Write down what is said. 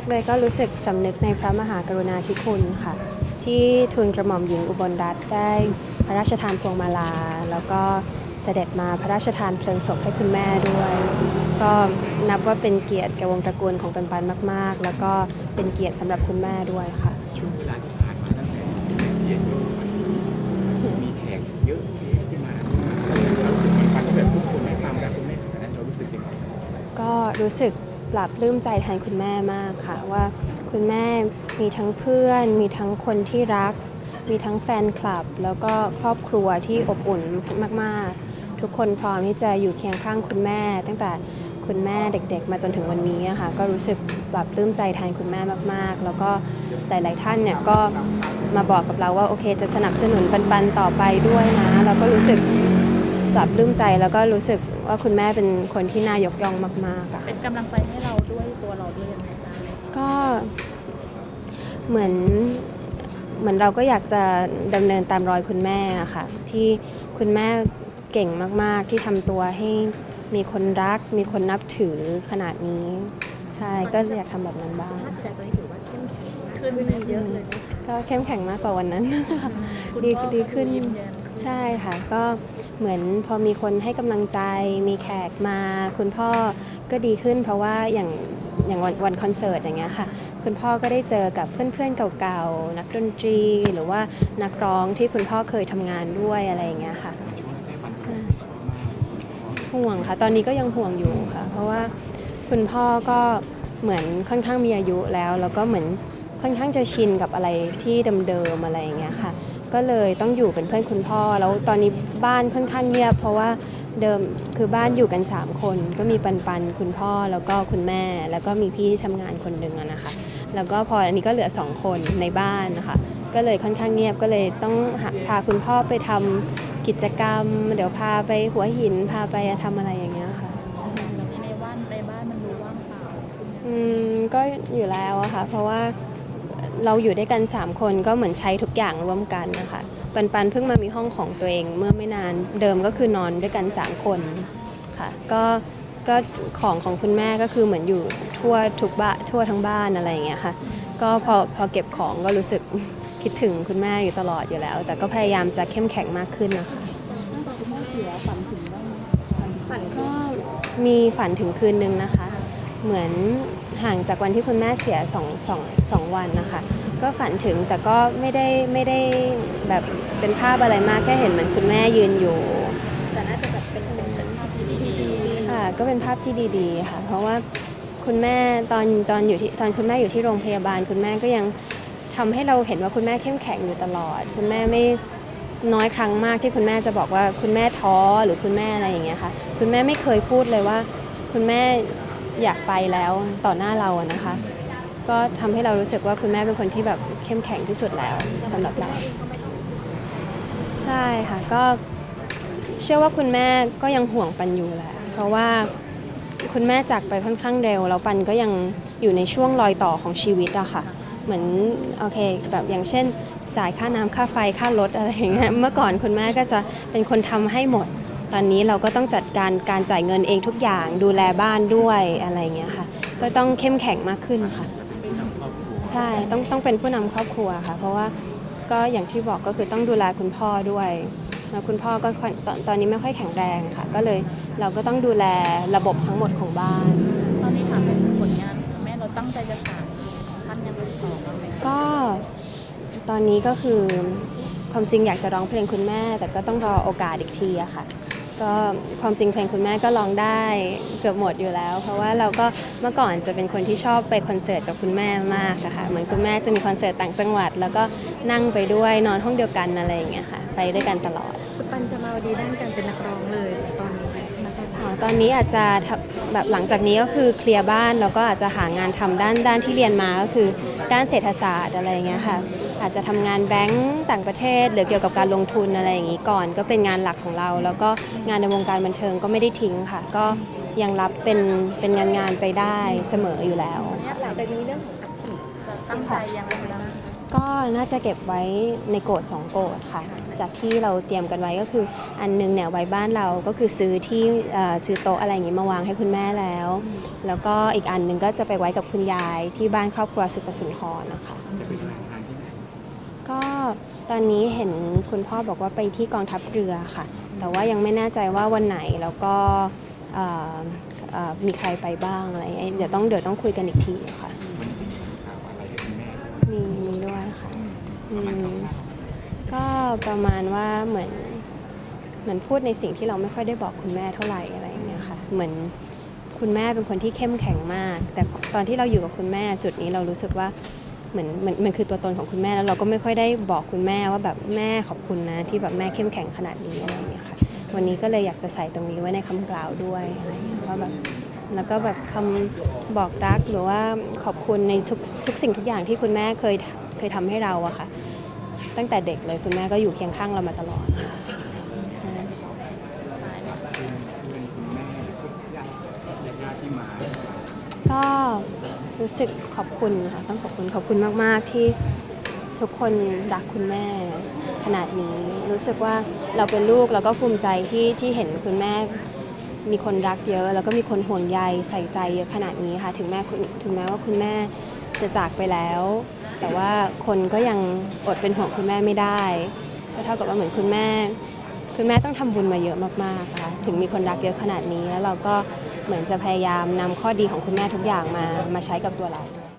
กเลยก็รู้สึกสำนึกในพระมหากรุณาธิคุณค่ะ ที่ทูลกระหม่อมหญิงอุบลรัตน์ได้พระราชทานพวงมาลา แล้วก็เสด็จมาพระราชทานเพลิงศพให้คุณแม่ด้วย ก็นับว่าเป็นเกียรติแก่วงตระกูลของปันปันมาก ๆ แล้วก็เป็นเกียรติสำหรับคุณแม่ด้วยค่ะช่วงเวลาที่ผ่านมาตั้งแต่เสียชีวิตมามีแขกเยอะขึ้นมาเรารู้สึกยังไงก็แบบทุกคนให้ความรักคุณแม่ขนาดนั้นเรารู้สึกยังไงก็รู้สึก ปรับปลื้มใจแทนคุณแม่มากค่ะ ว่าคุณแม่มีทั้งเพื่อน มีทั้งคนที่รัก มีทั้งแฟนคลับ แล้วก็ครอบครัวที่อบอุ่นมากๆ ทุกคนพร้อมที่จะอยู่เคียงข้างคุณแม่ ตั้งแต่คุณแม่เด็กๆ มาจนถึงวันนี้อะค่ะก็รู้สึกปรับปลื้มใจแทนคุณแม่มากๆ แล้วก็หลายๆท่านเนี่ยก็มาบอกกับเราว่าโอเคจะสนับสนุนปันๆต่อไปด้วยนะเราก็รู้สึก ปรับปลื้มใจแล้วก็รู้สึกว่าคุณแม่เป็นคนที่น่ายกย่องมากๆอะเป็นกำลังใจให้เราด้วยตัวเราด้วยยังไงบ้างก็เหมือนเหมือนเราก็อยากจะดำเนินตามรอยคุณแม่อะค่ะ ที่คุณแม่เก่งมาก ๆ ที่ทำตัวให้มีคนรัก มีคนนับถือขนาดนี้ ใช่ก็อยากทำแบบนั้นบ้างแต่ตอนนี้ถือว่าเข้มแข็งขึ้นเยอะเลยก็เข้มแข็งมากกว่าวันนั้นคุณดีพ่อดีขึ้นยิ้มแย้มใช่ค่ะ ก็ เหมือนพอมีคนให้กำลังใจ มีแขกมา คุณพ่อก็ดีขึ้น เพราะว่าอย่างอย่างวันวันคอนเสิร์ตอย่างเงี้ยค่ะ คุณพ่อก็ได้เจอกับเพื่อนๆเก่าๆ นักดนตรีหรือว่านักร้องที่คุณพ่อเคยทำงานด้วยอะไรอย่างเงี้ยค่ะห่วงค่ะ ตอนนี้ก็ยังห่วงอยู่ค่ะ เพราะว่าคุณพ่อก็เหมือนค่อนข้างมีอายุแล้ว แล้วก็เหมือนค่อนข้างจะชินกับอะไรที่เดิมๆอะไรอย่างเงี้ยค่ะ ก็เลยต้องอยู่เป็นเพื่อนคุณพ่อ แล้วตอนนี้บ้านค่อนข้างเงียบ เพราะว่าเดิมคือบ้านอยู่กัน 3 คน ก็มีปันปันคุณพ่อแล้วก็คุณแม่ แล้วก็มีพี่ที่ทำงานคนหนึ่งอะนะคะ แล้วก็พออันนี้ก็เหลือ 2 คนในบ้านนะคะ ก็เลยค่อนข้างเงียบก็เลยต้องหาพาคุณพ่อไปทำกิจกรรม เดี๋ยวพาไปหัวหินพาไปทำอะไรอย่างเงี้ยค่ะตอนนี้ในบ้านในบ้านมันดูว่างเปล่าขึ้นไหมอืมก็อยู่แล้วอะค่ะ เพราะว่า เราอยู่ด้วยกัน 3 คนก็เหมือนใช้ทุกอย่างร่วมกันนะคะ ปันปันเพิ่งมามีห้องของตัวเองเมื่อไม่นานเดิมก็คือนอนด้วยกัน 3 คนค่ะก็ก็ของของคุณแม่ก็คือเหมือนอยู่ทั่วทุกบ้านทั่วทั้งบ้านอะไรอย่างเงี้ยค่ะก็พอพอเก็บของก็รู้สึกคิดถึงคุณแม่อยู่ตลอดอยู่แล้ว แต่ก็พยายามจะเข้มแข็งมากขึ้นนะคะตอนคุณแม่เสียฝันถึงบ้างฝันก็มีฝันถึงคืนนึงนะคะ เหมือน ห่างจากวันที่คุณแม่เสียสองสองสองวันนะคะ ก็ฝันถึงแต่ก็ไม่ได้ไม่ได้แบบเป็นภาพอะไรมากแค่เห็นเหมือนคุณแม่ยืนอยู่แต่น่าจะแบบเป็นเป็นเป็นภาพที่ดีค่ะก็เป็นภาพที่ดีๆค่ะ เพราะว่าคุณแม่ตอนตอนอยู่ที่ตอนคุณแม่อยู่ที่โรงพยาบาล คุณแม่ก็ยังทำให้เราเห็นว่าคุณแม่เข้มแข็งอยู่ตลอด คุณแม่ไม่น้อยครั้งมากที่คุณแม่จะบอกว่าคุณแม่ท้อหรือคุณแม่อะไรอย่างเงี้ยค่ะ คุณแม่ไม่เคยพูดเลยว่า คุณแม่ อยากไปแล้วต่อหน้าเราอะนะคะ ก็ทำให้เรารู้สึกว่าคุณแม่เป็นคนที่แบบเข้มแข็งที่สุดแล้วสำหรับเรา ใช่ค่ะก็เชื่อว่าคุณแม่ก็ยังห่วงปันอยู่แหละเพราะว่าคุณแม่จากไปค่อนข้างเร็วแล้วปันก็ยังอยู่ในช่วงรอยต่อของชีวิตอะค่ะ เหมือนโอเคแบบอย่างเช่น จ่ายค่าน้ำค่าไฟค่ารถอะไรอย่างเงี้ยเมื่อก่อนคุณแม่ก็จะเป็นคนทำให้หมด ตอนนี้เราก็ต้องจัดการการจ่ายเงินเองทุกอย่างดูแลบ้านด้วยอะไรอย่างเงี้ยค่ะ ก็ต้องเข้มแข็งมากขึ้นค่ะ ใช่ต้องต้องเป็นผู้นำครอบครัวค่ะ เพราะว่าก็อย่างที่บอกก็คือต้องดูแลคุณพ่อด้วยแล้วคุณพ่อก็ค่อยตอนตอนนี้ไม่ค่อยแข็งแรงค่ะ ก็เลยเราก็ต้องดูแลระบบทั้งหมดของบ้าน ตอนนี้ถามถึงผลงานของแม่เราตั้งใจจะสานของท่านยังไงต่อบ้างไหมคะก็ตอนนี้ก็คือความจริงอยากจะร้องเพลงคุณแม่ แต่ก็ต้องรอโอกาสอีกทีอะค่ะ ก็ความจริงเพลงคุณแม่ก็ร้องได้เกือบหมดอยู่แล้ว เพราะว่าเราก็เมื่อก่อนจะเป็นคนที่ชอบไปคอนเสิร์ตกับคุณแม่มากอะค่ะเหมือนคุณแม่จะมีคอนเสิร์ตต่างจังหวัด แล้วก็นั่งไปด้วยนอนห้องเดียวกันอะไรอย่างเงี้ยค่ะ ไปด้วยกันตลอด คุณปันจะมาดีด้านการเป็นนักร้องเลย ตอนนี้ณตอนอ๋นี้อตอนนี้อาจจะทำแบบหลังจากนี้ก็คือเคลียร์บ้านแล้วก็อาจจะหางานทำด้านด้านที่เรียนมาก็คือด้านเศรษฐศาสตร์อะไรอย่างเงี้ยค่ะอาจจะทำงานแบงก์ต่างประเทศ หรือเกี่ยวกับการลงทุนอะไรอย่างงี้ก่อน ก็เป็นงานหลักของเรา แล้วก็งานในวงการบันเทิงก็ไม่ได้ทิ้งค่ะ ก็ยังรับเป็นเป็นงานงานๆไปได้เสมออยู่แล้วหลังจากนี้เรื่องของอัฐิจะตั้งใจยังไงบ้างก็น่าจะเก็บไว้ในโกดสองโกดค่ะ จากที่เราเตรียมกันไว้ก็คือ อันหนึงเนี่ยไว้บ้านเราก็คือซื้อที่เอ่อซื้อโต๊ะอะไรอย่างงี้มาวางให้คุณแม่แล้ว แล้วก็อีกอันหนึงก็จะไปไว้กับคุณยายที่บ้านครอบครัวสุขสุนทรนะคะจะเป็นวันทานที่ไหนก็ตอนนี้เห็นคุณพ่อบอกว่าไปที่กองทัพเรือค่ะ แต่ว่ายังไม่แน่ใจว่าวันไหนแล้วก็เอ่อเอ่อมีใครไปบ้างอะไรเดี๋ยวต้องเดี๋ยวต้องคุยกันอีกทีค่ะวันนี้จะมีข่าวอะไรให้คุณแม่มีมีด้วยค่ะ ประมาณวก็ประมาณว่าเหมือนเหมือนพูดในสิ่งที่เราไม่ค่อยได้บอกคุณแม่เท่าไหร่อะไรอย่างเงี้ยค่ะเหมือนคุณแม่เป็นคนที่เข้มแข็งมาก แต่ตอนที่เราอยู่กับคุณแม่จุดนี้เรารู้สึกว่าเหมือนเหมือนมันคือตัวตนของคุณแม่แล้วเราก็ไม่ค่อยได้บอกคุณแม่ว่าแบบแม่ขอบคุณนะ ที่แบบแม่เข้มแข็งขนาดนี้อะไรอย่างเงี้ยค่ะวันนี้ก็เลยอยากจะใส่ตรงนี้ไว้ในคำกล่าวด้วยอะไรอย่างเงี้ยว่าแบบแล้วก็แบบคำบอกรักหรือว่าขอบคุณในทุกทุกสิ่งทุกอย่างที่คุณแม่เคยเคยทำให้เราอะค่ะ ตั้งแต่เด็กเลยคุณแม่ก็อยู่เคียงข้างเรามาตลอดๆเพื่อนเพื่อนคุณแม่พวกญาติญาติที่มาก็รู้สึกขอบคุณค่ะต้องขอบคุณขอบคุณมาก ๆ ที่ทุกคนรักคุณแม่ขนาดนี้รู้สึกว่าเราเป็นลูกเราก็ภูมิใจที่ที่เห็นคุณแม่มีคนรักเยอะ แล้วก็มีคนห่วงใยใส่ใจเยอะขนาดนี้ค่ะ ถึงแม้ถึงแม้ว่าคุณแม่จะจากไปแล้ว แต่ว่าคนก็ยังอดเป็นห่วงคุณแม่ไม่ได้ ก็เท่ากับว่าเหมือนคุณแม่ คุณแม่ต้องทำบุญมาเยอะมากๆค่ะถึงมีคนรักเยอะขนาดนี้แล้วเราก็เหมือนจะพยายามนำข้อดีของคุณแม่ทุกอย่างมามาใช้กับตัวเรา